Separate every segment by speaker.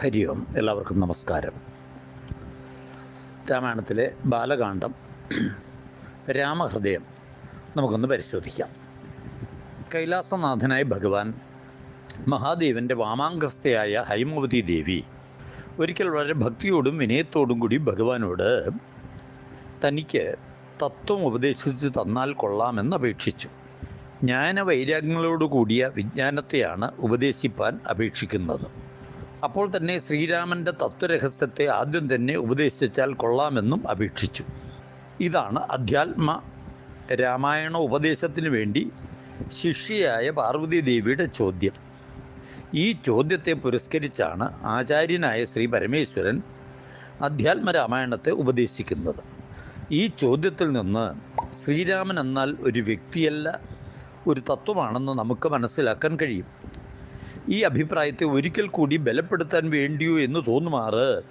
Speaker 1: ഹരി ഓം. എല്ലാവർക്കും നമസ്കാരം. രാമായണത്തിലെ ബാലകാന്ഡം രാമഹൃദയം നമുക്കൊന്ന് പരിശോധിക്കാം. കൈലാസനാഥനായ ഭഗവാൻ മഹാദേവന്റെ വാമാംഗസ്ഥയായ ഹൈമവതി ദേവി ഒരിക്കൽ വളരെ ഭക്തിയോടും വിനയത്തോടും കൂടി ഭഗവാനോട് തനിക്ക് തത്വം ഉപദേശിച്ച് തന്നാൽ കൊള്ളാമെന്ന് അപേക്ഷിച്ചു. ജ്ഞാനവൈരാഗ്യങ്ങളോടുകൂടിയ വൈരാഗ്യങ്ങളോട് കൂടിയ വിജ്ഞാനത്തെയാണ് ഉപദേശിപ്പാൻ അപേക്ഷിക്കുന്നത്. അപ്പോൾ തന്നെ ശ്രീരാമന്റെ തത്വരഹസ്യത്തെ ആദ്യം തന്നെ ഉപദേശിച്ചാൽ കൊള്ളാമെന്നും അപേക്ഷിച്ചു. ഇതാണ് അധ്യാത്മ രാമായണ ഉപദേശത്തിന് വേണ്ടി ശിഷ്യയായ പാർവതി ദേവിയുടെ ചോദ്യം. ഈ ചോദ്യത്തെ പുരസ്കരിച്ചാണ് ആചാര്യനായ ശ്രീ പരമേശ്വരൻ അധ്യാത്മ രാമായണത്തെ ഉപദേശിക്കുന്നത്. ഈ ചോദ്യത്തിൽ നിന്ന് ശ്രീരാമൻ എന്നാൽ ഒരു വ്യക്തിയല്ല ഒരു തത്വമാണെന്ന് നമുക്ക് മനസ്സിലാക്കാൻ കഴിയും. ഈ അഭിപ്രായത്തെ ഒരിക്കൽ കൂടി ബലപ്പെടുത്താൻ വേണ്ടിയോ എന്ന് തോന്നുമാറ്?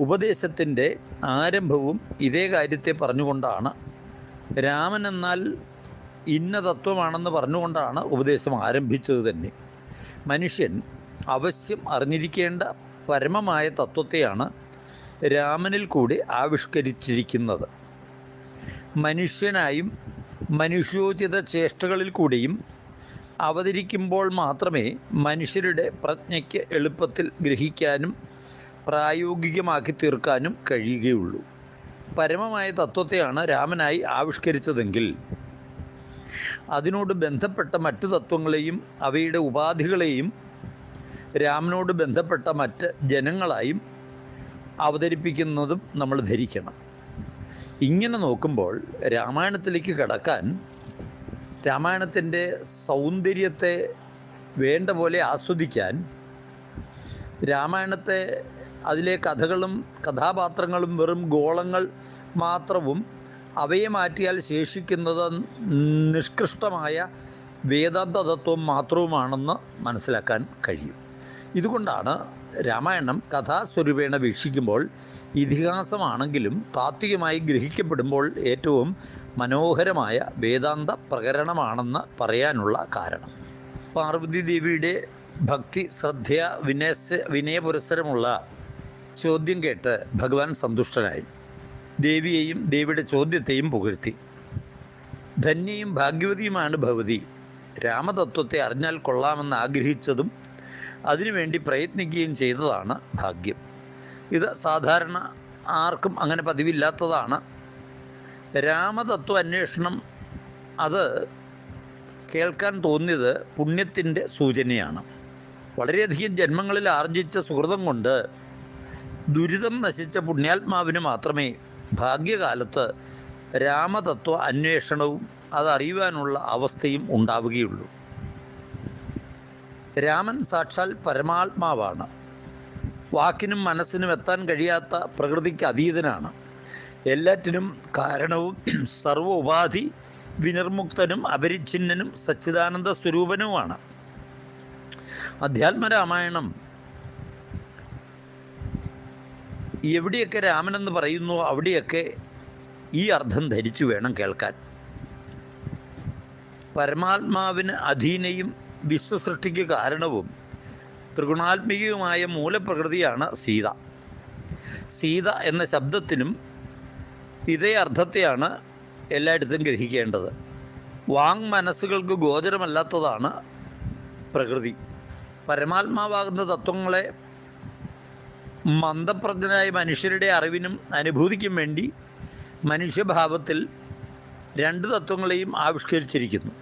Speaker 1: ഉപദേശത്തിന്റെ ആരംഭവും ഇതേ കാര്യത്തെ പറഞ്ഞുകൊണ്ടാണ്. രാമൻ എന്നാൽ ഇന്ന തത്വമാണെന്ന് പറഞ്ഞുകൊണ്ടാണ് ഉപദേശം ആരംഭിച്ചത് തന്നെ. മനുഷ്യൻ അവശ്യം അറിഞ്ഞിരിക്കേണ്ട പരമമായ തത്വത്തെയാണ് രാമനിൽ കൂടി ആവിഷ്കരിച്ചിരിക്കുന്നത്. മനുഷ്യനായും മനുഷ്യോചിത ചേഷ്ടകളിൽ കൂടിയും അവതരിക്കുമ്പോൾ മാത്രമേ മനുഷ്യരുടെ പ്രജ്ഞയ്ക്ക് എളുപ്പത്തിൽ ഗ്രഹിക്കാനും പ്രായോഗികമാക്കി തീർക്കാനും കഴിയുകയുള്ളൂ. പരമമായ തത്വത്തെയാണ് രാമനായി ആവിഷ്കരിച്ചതെങ്കിൽ അതിനോട് ബന്ധപ്പെട്ട മറ്റു തത്വങ്ങളെയും അവയുടെ ഉപാധികളെയും രാമനോട് ബന്ധപ്പെട്ട മറ്റ് ജനങ്ങളായും അവതരിപ്പിക്കുന്നതും നമ്മൾ ധരിക്കണം. ഇങ്ങനെ നോക്കുമ്പോൾ രാമായണത്തിലേക്ക് കടക്കാൻ രാമായണത്തിന്റെ സൗന്ദര്യത്തെ വേണ്ട പോലെ ആസ്വദിക്കാൻ രാമായണത്തെ അതിലെ കഥകളും കഥാപാത്രങ്ങളും വെറും ഗോളങ്ങൾ മാത്രവും അവയെ മാറ്റിയാൽ ശേഷിക്കുന്നത് നിഷ്കൃഷ്ടമായ വേദാന്ത തത്വം മാത്രവുമാണെന്ന് മനസ്സിലാക്കാൻ കഴിയും. ഇതുകൊണ്ടാണ് രാമായണം കഥാസ്വരൂപേണ വീക്ഷിക്കുമ്പോൾ ഇതിഹാസമാണെങ്കിലും താത്വികമായി ഗ്രഹിക്കപ്പെടുമ്പോൾ ഏറ്റവും മനോഹരമായ വേദാന്ത പ്രകരണമാണെന്ന് പറയാനുള്ള കാരണം. പാർവതി ദേവിയുടെ ഭക്തി ശ്രദ്ധ വിനയസ് വിനയപുരസരമുള്ള ചോദ്യം കേട്ട് ഭഗവാൻ സന്തുഷ്ടനായി. ദേവിയെയും ദേവിയുടെ ചോദ്യത്തെയും പുകഴ്ത്തി. ധന്യയും ഭാഗ്യവതിയുമാണ് ഭഗവതി. രാമതത്വത്തെ അറിഞ്ഞാൽ കൊള്ളാമെന്ന് ആഗ്രഹിച്ചതും അതിനുവേണ്ടി പ്രയത്നിക്കുകയും ചെയ്തതാണ് ഭാഗ്യം. ഇത് സാധാരണ ആർക്കും അങ്ങനെ പതിവില്ലാത്തതാണ്. രാമതത്വ അന്വേഷണം അത് കേൾക്കാൻ തോന്നിയത് പുണ്യത്തിന്റെ സൂചനയാണ്. വളരെയധികം ജന്മങ്ങളിൽ ആർജിച്ച സുഹൃതം കൊണ്ട് ദുരിതം നശിച്ച പുണ്യാത്മാവിന് മാത്രമേ ഭാഗ്യകാലത്ത് രാമതത്വ അന്വേഷണവും അതറിയുവാനുള്ള അവസ്ഥയും ഉണ്ടാവുകയുള്ളൂ. രാമൻ സാക്ഷാൽ പരമാത്മാവാണ്. വാക്കിനും മനസ്സിനും എത്താൻ കഴിയാത്ത പ്രകൃതിക്ക് അതീതനാണ്. എല്ലാറ്റിനും കാരണവും സർവ ഉപാധി വിനിർമുക്തനും അപരിച്ഛിന്നനും സച്ചിദാനന്ദ സ്വരൂപനുമാണ്. അധ്യാത്മരാമായണം എവിടെയൊക്കെ രാമനെന്ന് പറയുന്നു അവിടെയൊക്കെ ഈ അർത്ഥം ധരിച്ചു വേണം കേൾക്കാൻ. പരമാത്മാവിന് അധീനയും വിശ്വസൃഷ്ടിക്ക് കാരണവും ത്രിഗുണാത്മികയുമായ മൂലപ്രകൃതിയാണ് സീത. സീത എന്ന ശബ്ദത്തിനും ഇതേ അർത്ഥത്തെയാണ് എല്ലായിടത്തും ഗ്രഹിക്കേണ്ടത്. വാങ് മനസ്സുകൾക്ക് ഗോചരമല്ലാത്തതാണ് പ്രകൃതി. പരമാത്മാവാകുന്ന തത്വങ്ങളെ മന്ദപ്രജ്ഞനായ മനുഷ്യരുടെ അറിവിനും അനുഭൂതിക്കും വേണ്ടി മനുഷ്യഭാവത്തിൽ രണ്ട് തത്വങ്ങളെയും ആവിഷ്കരിച്ചിരിക്കുന്നു.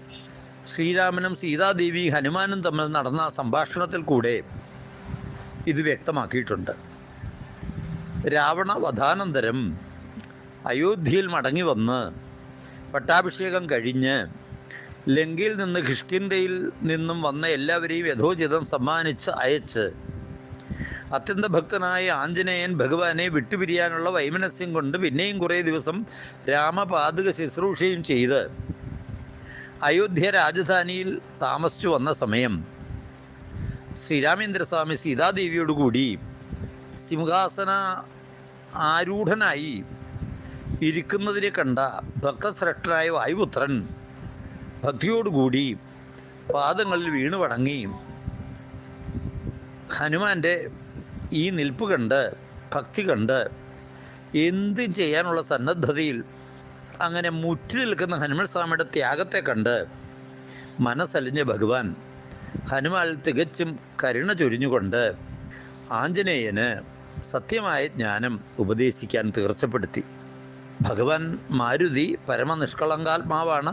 Speaker 1: ശ്രീരാമനും സീതാദേവി ഹനുമാനും തമ്മിൽ നടന്ന സംഭാഷണത്തിൽ കൂടെ ഇത് വ്യക്തമാക്കിയിട്ടുണ്ട്. രാവണ വധാനന്തരം അയോധ്യയിൽ മടങ്ങി വന്ന് പട്ടാഭിഷേകം കഴിഞ്ഞ് ലങ്കയിൽ നിന്ന് കിഷ്കിന്തയിൽ നിന്നും വന്ന എല്ലാവരെയും യഥോചിതം സമ്മാനിച്ച് അയച്ച് അത്യന്ത ഭക്തനായ ആഞ്ജനേയൻ ഭഗവാനെ വിട്ടുപിരിയാനുള്ള വൈമനസ്യം കൊണ്ട് പിന്നെയും കുറേ ദിവസം രാമപാതുക ശുശ്രൂഷയും ചെയ്ത് അയോധ്യ രാജധാനിയിൽ താമസിച്ചു വന്ന സമയം ശ്രീരാമേന്ദ്രസ്വാമി സീതാദേവിയോടുകൂടി സിംഹാസന ആരൂഢനായി ഇരിക്കുന്നതിനെ കണ്ട ഭക്തശ്രേഷ്ഠനായ വായുപുത്രൻ ഭക്തിയോടുകൂടി പാദങ്ങളിൽ വീണു വണങ്ങി. ഹനുമാന്റെ ഈ നിൽപ്പ് കണ്ട് ഭക്തി കണ്ട് എന്തും ചെയ്യാനുള്ള സന്നദ്ധതയിൽ അങ്ങനെ മുറ്റി നിൽക്കുന്ന ഹനുമൻ സ്വാമിയുടെ ത്യാഗത്തെ കണ്ട് മനസ്സലിഞ്ഞ ഭഗവാൻ ഹനുമാൻ തികച്ചും കരുണ ചൊരിഞ്ഞുകൊണ്ട് ആഞ്ജനേയന് സത്യമായ ജ്ഞാനം ഉപദേശിക്കാൻ തീർച്ചപ്പെടുത്തി. ഭഗവാൻ മാരുതി പരമനിഷ്കളങ്കാത്മാവാണ്.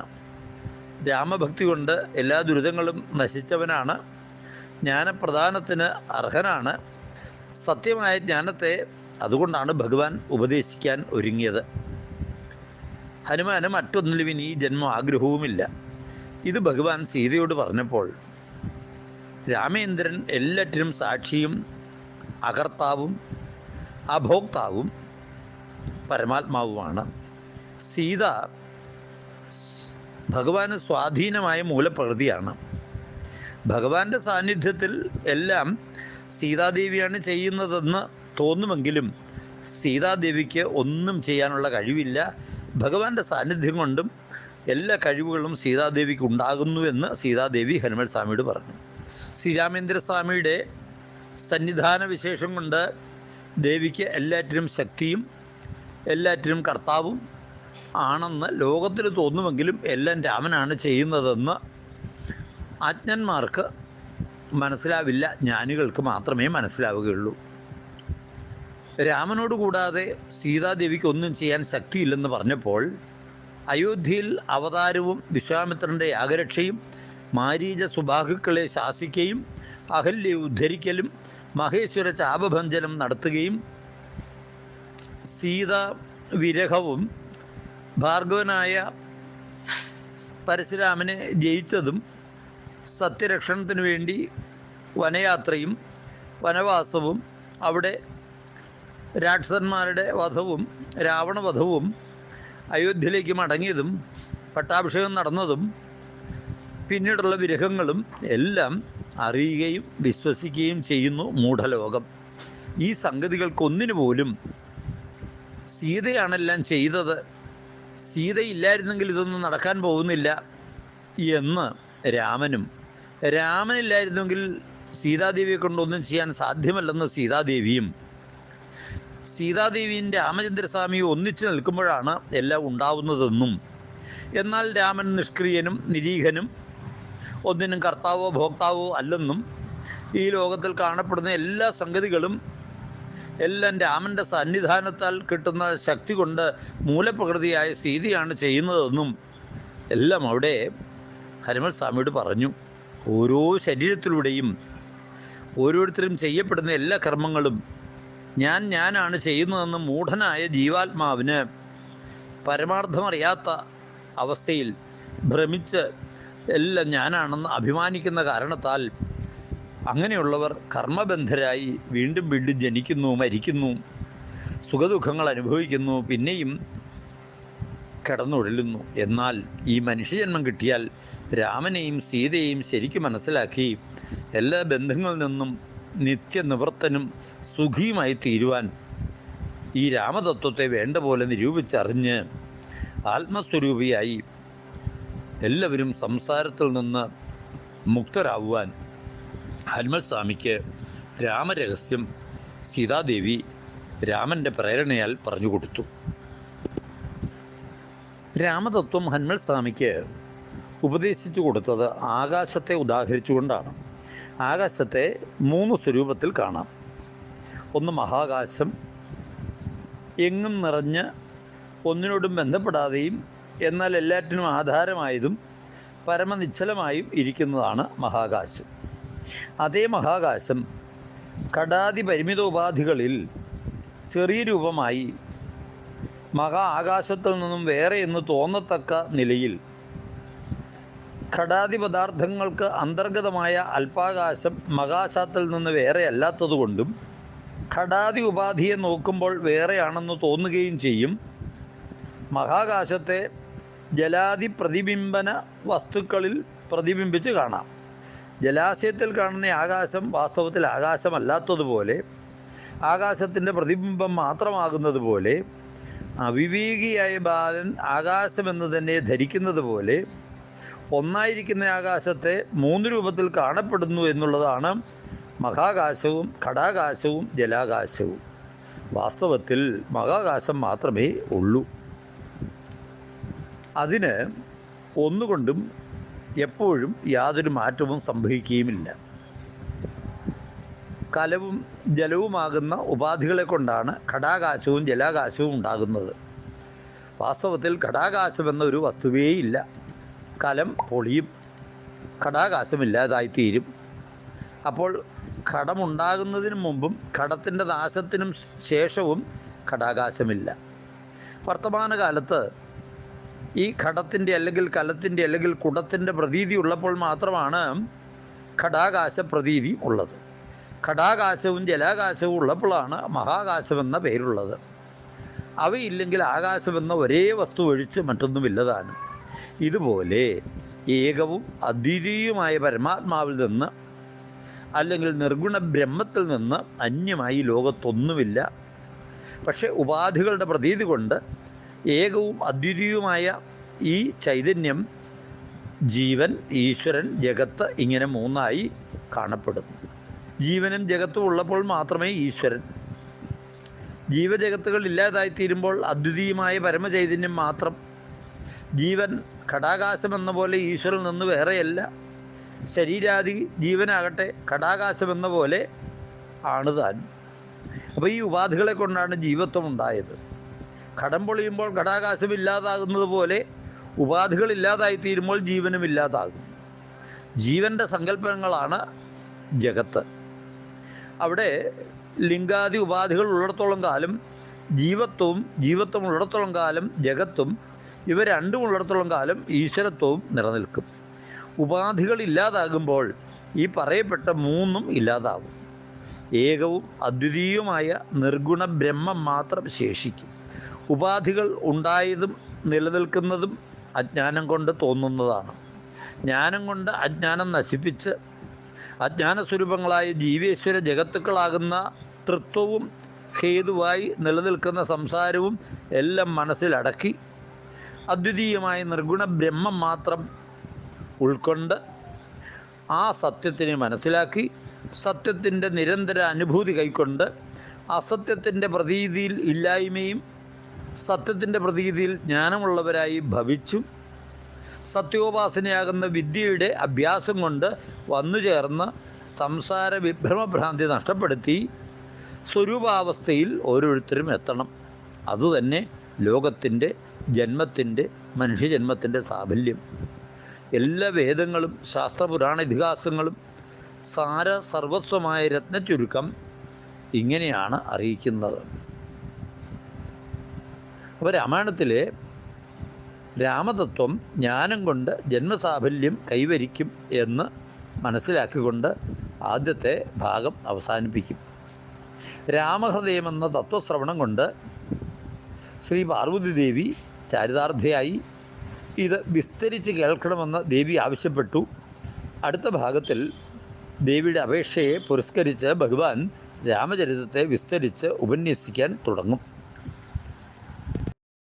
Speaker 1: രാമഭക്തി കൊണ്ട് എല്ലാ ദുരിതങ്ങളും നശിച്ചവനാണ്. ജ്ഞാനപ്രദാനത്തിന് അർഹനാണ്. സത്യമായ ജ്ഞാനത്തെ അതുകൊണ്ടാണ് ഭഗവാൻ ഉപദേശിക്കാൻ ഒരുങ്ങിയത്. ഹനുമാന് മറ്റൊന്നിലും ഇനി ജന്മം ആഗ്രഹവുമില്ല. ഇത് ഭഗവാൻ സീതയോട് പറഞ്ഞപ്പോൾ രാമേന്ദ്രൻ എല്ലാറ്റിനും സാക്ഷിയും അകർത്താവും അഭോക്താവും പരമാത്മാവുമാണ്. സീത ഭഗവാന് സ്വാധീനമായ മൂലപ്രകൃതിയാണ്. ഭഗവാന്റെ സാന്നിധ്യത്തിൽ എല്ലാം സീതാദേവിയാണ് ചെയ്യുന്നതെന്ന് തോന്നുമെങ്കിലും സീതാദേവിക്ക് ഒന്നും ചെയ്യാനുള്ള കഴിവില്ല. ഭഗവാന്റെ സാന്നിധ്യം കൊണ്ടും എല്ലാ കഴിവുകളും സീതാദേവിക്ക് ഉണ്ടാകുന്നു എന്ന് സീതാദേവി ഹനുമൽ സ്വാമിയോട് പറഞ്ഞു. ശ്രീരാമേന്ദ്ര സ്വാമിയുടെ സന്നിധാന വിശേഷം കൊണ്ട് ദേവിക്ക് എല്ലാറ്റിനും ശക്തിയും എല്ലാറ്റിനും കർത്താവും ആണെന്ന് ലോകത്തിൽ തോന്നുമെങ്കിലും എല്ലാം രാമനാണ് ചെയ്യുന്നതെന്ന് അജ്ഞന്മാർക്ക് മനസ്സിലാവില്ല. ജ്ഞാനികൾക്ക് മാത്രമേ മനസ്സിലാവുകയുള്ളൂ. രാമനോട് കൂടാതെ സീതാദേവിക്ക് ഒന്നും ചെയ്യാൻ ശക്തിയില്ലെന്ന് പറഞ്ഞപ്പോൾ അയോധ്യയിൽ അവതാരവും വിശ്വാമിത്രന്റെ യാഗരക്ഷയും മാരീജ സുബാഹുക്കളെ ശാസിക്കുകയും അഹല്യെ ഉദ്ധരിക്കലും മഹേശ്വര ചാപഭഞ്ജനം നടത്തുകയും സീത വിരഹവും ഭാർഗവനായ പരശുരാമനെ ജയിച്ചതും സത്യരക്ഷണത്തിന് വേണ്ടി വനയാത്രയും വനവാസവും അവിടെ രാക്ഷസന്മാരുടെ വധവും രാവണവധവും അയോധ്യയിലേക്ക് മടങ്ങിയതും പട്ടാഭിഷേകം നടന്നതും പിന്നീടുള്ള വിരഹങ്ങളും എല്ലാം അറിയുകയും വിശ്വസിക്കുകയും ചെയ്യുന്നു മൂഢലോകം. ഈ സംഗതികൾക്കൊന്നിനു പോലും സീതയാണെല്ലാം ചെയ്തത്. സീതയില്ലായിരുന്നെങ്കിൽ ഇതൊന്നും നടക്കാൻ പോകുന്നില്ല എന്ന് രാമനും. രാമനില്ലായിരുന്നെങ്കിൽ സീതാദേവിയെ കൊണ്ടൊന്നും ചെയ്യാൻ സാധ്യമല്ലെന്ന് സീതാദേവിയും. സീതാദേവിയും രാമചന്ദ്രസ്വാമിയും ഒന്നിച്ചു നിൽക്കുമ്പോഴാണ് എല്ലാം ഉണ്ടാവുന്നതെന്നും. എന്നാൽ രാമൻ നിഷ്ക്രിയനും നിരീഹനും ഒന്നിനും കർത്താവോ ഭോക്താവോ അല്ലെന്നും ഈ ലോകത്തിൽ കാണപ്പെടുന്ന എല്ലാ സംഗതികളും എല്ലാം രാമന്റെ സന്നിധാനത്താൽ കിട്ടുന്ന ശക്തി കൊണ്ട് മൂലപ്രകൃതിയായ സീതയാണ് ചെയ്യുന്നതെന്നും എല്ലാം അവിടെ ഹരിമൽ സ്വാമിയോട് പറഞ്ഞു. ഓരോ ശരീരത്തിലൂടെയും ഓരോരുത്തരും ചെയ്യപ്പെടുന്ന എല്ലാ കർമ്മങ്ങളും ഞാൻ ഞാനാണ് ചെയ്യുന്നതെന്ന് മൂഢനായ ജീവാത്മാവിന് പരമാർത്ഥമറിയാത്ത അവസ്ഥയിൽ ഭ്രമിച്ച് എല്ലാം ഞാനാണെന്ന് അഭിമാനിക്കുന്ന കാരണത്താൽ അങ്ങനെയുള്ളവർ കർമ്മബന്ധരായി വീണ്ടും വീണ്ടും ജനിക്കുന്നു മരിക്കുന്നു സുഖദുഃഖങ്ങൾ അനുഭവിക്കുന്നു പിന്നെയും കിടന്നുഴലുന്നു. എന്നാൽ ഈ മനുഷ്യജന്മം കിട്ടിയാൽ രാമനെയും സീതയെയും ശരിക്കും മനസ്സിലാക്കി എല്ലാ ബന്ധങ്ങളിൽ നിന്നും നിത്യനിവൃത്തനും സുഖിയുമായി തീരുവാൻ ഈ രാമതത്വത്തെ വേണ്ട പോലെ നിരൂപിച്ചറിഞ്ഞ് ആത്മസ്വരൂപിയായി എല്ലാവരും സംസാരത്തിൽ നിന്ന് മുക്തരാകുവാൻ ഹനുമൽ സ്വാമിക്ക് രാമരഹസ്യം സീതാദേവി രാമന്റെ പ്രേരണയാൽ പറഞ്ഞു കൊടുത്തു. രാമതത്വം ഹനുമൽ സ്വാമിക്ക് ഉപദേശിച്ചു കൊടുത്തത് ആകാശത്തെ ഉദാഹരിച്ചുകൊണ്ടാണ്. ആകാശത്തെ മൂന്ന് സ്വരൂപത്തിൽ കാണാം. ഒന്ന് മഹാകാശം എങ്ങും നിറഞ്ഞ് ഒന്നിനോടും ബന്ധപ്പെടാതെയും എന്നാൽ എല്ലാറ്റിനും ആധാരമായതും പരമനിശ്ചലമായും ഇരിക്കുന്നതാണ് മഹാകാശം. അതേ മഹാകാശം കടാതി പരിമിതോപാധികളിൽ ചെറിയ രൂപമായി മഹാ ആകാശത്തിൽ നിന്നും വേറെ എന്ന് തോന്നത്തക്ക നിലയിൽ ഘടാതി പദാർത്ഥങ്ങൾക്ക് അന്തർഗതമായ അല്പാകാശം മഹാശാത്തിൽ നിന്ന് വേറെ അല്ലാത്തതുകൊണ്ടും ഘടാതി ഉപാധിയെ നോക്കുമ്പോൾ വേറെയാണെന്ന് തോന്നുകയും ചെയ്യും. മഹാകാശത്തെ ജലാതി പ്രതിബിംബന വസ്തുക്കളിൽ പ്രതിബിംബിച്ച് കാണാം. ജലാശയത്തിൽ കാണുന്ന ആകാശം വാസ്തവത്തിൽ ആകാശമല്ലാത്തതുപോലെ ആകാശത്തിന്റെ പ്രതിബിംബം മാത്രമാകുന്നത് പോലെ അവിവേകിയായ ബാലൻ ആകാശമെന്ന് തന്നെ ധരിക്കുന്നത് പോലെ ഒന്നായിരിക്കുന്ന ആകാശത്തെ മൂന്ന് രൂപത്തിൽ കാണപ്പെടുന്നു എന്നുള്ളതാണ് മഹാകാശവും ഘടാകാശവും ജലാകാശവും. വാസ്തവത്തിൽ മഹാകാശം മാത്രമേ ഉള്ളൂ. അതിന് ഒന്നുകൊണ്ടും എപ്പോഴും യാതൊരു മാറ്റവും സംഭവിക്കുകയുമില്ല. കലവും ജലവുമാകുന്ന ഉപാധികളെ കൊണ്ടാണ് ഘടാകാശവും ജലാകാശവും ഉണ്ടാകുന്നത്. വാസ്തവത്തിൽ ഘടാകാശമെന്ന ഒരു വസ്തുവേയില്ല കലം പൊളിയും ഘടാകാശമില്ലാതായിത്തീരും അപ്പോൾ ഘടമുണ്ടാകുന്നതിന് മുമ്പും ഘടത്തിന്റെ നാശത്തിനും ശേഷവും ഘടാകാശമില്ല വർത്തമാനകാലത്ത് ഈ ഘടത്തിന്റെ അല്ലെങ്കിൽ കലത്തിന്റെ അല്ലെങ്കിൽ കുടത്തിന്റെ പ്രതീതി ഉള്ളപ്പോൾ മാത്രമാണ് ഘടാകാശ പ്രതീതി ഉള്ളത്. ഘടാകാശവും ജലാകാശവും ഉള്ളപ്പോഴാണ് മഹാകാശമെന്ന പേരുള്ളത്. അവയില്ലെങ്കിൽ ആകാശമെന്ന ഒരേ വസ്തു ഒഴിച്ച് മറ്റൊന്നുമില്ലതാണ് ഇതുപോലെ ഏകവും അദ്വിതീയമായ പരമാത്മാവിൽ നിന്ന് അല്ലെങ്കിൽ നിർഗുണ ബ്രഹ്മത്തിൽ നിന്ന് അന്യമായി ലോകത്തൊന്നുമില്ല. പക്ഷേ ഉപാധികളുടെ പ്രതീതി കൊണ്ട് ഏകവും അദ്വിതീയവുമായ ഈ ചൈതന്യം ജീവൻ ഈശ്വരൻ ജഗത്ത് ഇങ്ങനെ മൂന്നായി കാണപ്പെടുന്നു. ജീവനും ജഗത്തും ഉള്ളപ്പോൾ മാത്രമേ ഈശ്വരൻ. ജീവജഗത്തുകൾ ഇല്ലാതായിത്തീരുമ്പോൾ അദ്വിതീയമായ പരമചൈതന്യം മാത്രം. ജീവൻ ഘടാകാശം എന്ന പോലെ ഈശ്വരൻ നിന്ന് വേറെയല്ല. ശരീരാദി ജീവനാകട്ടെ ഘടാകാശമെന്ന പോലെ ആണ് താൻ. അപ്പോൾ ഈ ഉപാധികളെ കൊണ്ടാണ് ജീവത്വം ഉണ്ടായത്. ഘടം പൊളിയുമ്പോൾ ഘടാകാശം ഇല്ലാതാകുന്നത് പോലെ ഉപാധികൾ ഇല്ലാതായിത്തീരുമ്പോൾ ജീവനും ഇല്ലാതാകും. ജീവന്റെ സങ്കല്പങ്ങളാണ് ജഗത്ത്. അവിടെ ലിംഗാദി ഉപാധികൾ ഉള്ളിടത്തോളം കാലം ജീവത്വവും ജീവത്വം ഉള്ളിടത്തോളം കാലം ജഗത്തും ഇവ രണ്ടും ഉള്ളിടത്തോളം കാലം ഈശ്വരത്വവും നിലനിൽക്കും. ഉപാധികൾ ഇല്ലാതാകുമ്പോൾ ഈ പറയപ്പെട്ട മൂന്നും ഇല്ലാതാകും. ഏകവും അദ്വിതീയവുമായ നിർഗുണ ബ്രഹ്മം മാത്രം ശേഷിക്കും. ഉപാധികൾ ഉണ്ടായതും നിലനിൽക്കുന്നതും അജ്ഞാനം കൊണ്ട് തോന്നുന്നതാണ്. ജ്ഞാനം കൊണ്ട് അജ്ഞാനം നശിപ്പിച്ച് അജ്ഞാനസ്വരൂപങ്ങളായ ജീവേശ്വര ജഗത്തുക്കളാകുന്ന തൃത്വവും ഹേതുവായി നിലനിൽക്കുന്ന സംസാരവും എല്ലാം മനസ്സിലടക്കി അദ്വിതീയമായ നിർഗുണ ബ്രഹ്മം മാത്രം ഉൾക്കൊണ്ട് ആ സത്യത്തിനെ മനസ്സിലാക്കി സത്യത്തിന്റെ നിരന്തര അനുഭൂതി കൈക്കൊണ്ട് അസത്യത്തിന്റെ പ്രതീതിയിൽ ഇല്ലായ്മയും സത്യത്തിന്റെ പ്രതീതിയിൽ ജ്ഞാനമുള്ളവരായി ഭവിച്ചും. സത്യോപാസനയാകുന്ന വിദ്യയുടെ അഭ്യാസം കൊണ്ട് വന്നു ചേർന്ന് സംസാര വിഭ്രമഭ്രാന്തി നഷ്ടപ്പെടുത്തി സ്വരൂപാവസ്ഥയിൽ ഓരോരുത്തരും എത്തണം. അതുതന്നെ ലോകത്തിന്റെ ജന്മത്തിന്റെ മനുഷ്യജന്മത്തിന്റെ സാഫല്യം. എല്ലാ വേദങ്ങളും ശാസ്ത്രപുരാണ ഇതിഹാസങ്ങളും സാര സർവസ്വമായ രത്നചുരുക്കം ഇങ്ങനെയാണ് അറിയിക്കുന്നത്. അപ്പോൾ രാമായണത്തിലെ രാമതത്വം ജ്ഞാനം കൊണ്ട് ജന്മസാഫല്യം കൈവരിക്കും എന്ന് മനസ്സിലാക്കിക്കൊണ്ട് ആദ്യത്തെ ഭാഗം അവസാനിപ്പിക്കും. രാമഹൃദയം എന്ന തത്വശ്രവണം കൊണ്ട് ശ്രീ പാർവതി ദേവി ചാരിതാർത്ഥയായി. ഇത് വിസ്തരിച്ച് കേൾക്കണമെന്ന് ദേവി ആവശ്യപ്പെട്ടു. അടുത്ത ഭാഗത്തിൽ ദേവിയുടെ അപേക്ഷയെ പുരസ്കരിച്ച് ഭഗവാൻ രാമചരിതത്തെ വിസ്തരിച്ച് ഉപന്യസിക്കാൻ തുടങ്ങും.